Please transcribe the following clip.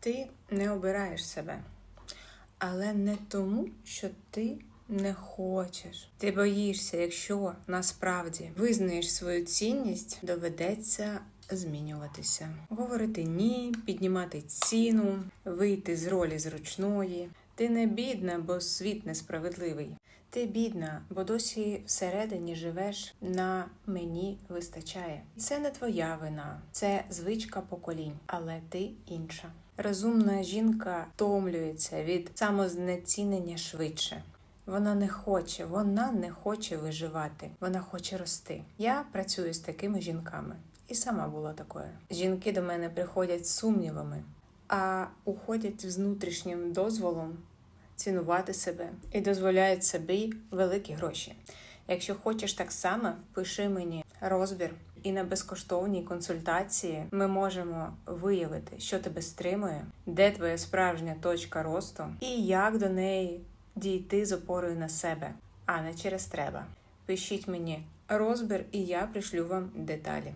Ти не обираєш себе, але не тому, що ти не хочеш. Ти боїшся, якщо насправді визнаєш свою цінність, доведеться змінюватися, говорити ні, піднімати ціну, вийти з ролі зручної. Ти не бідна, бо світ несправедливий. Ти бідна, бо досі всередині живеш на мені вистачає. Це не твоя вина, це звичка поколінь, але ти інша. Розумна жінка втомлюється від самознецінення швидше. Вона не хоче, вона не хоче виживати, вона хоче рости. Я працюю з такими жінками і сама була такою. Жінки до мене приходять з сумнівами, а уходять з внутрішнім дозволом цінувати себе і дозволяють собі великі гроші. Якщо хочеш так само, пиши мені розбір, і на безкоштовній консультації ми можемо виявити, що тебе стримує, де твоя справжня точка росту і як до неї дійти з опорою на себе, а не через треба. Пишіть мені розбір, і я пришлю вам деталі.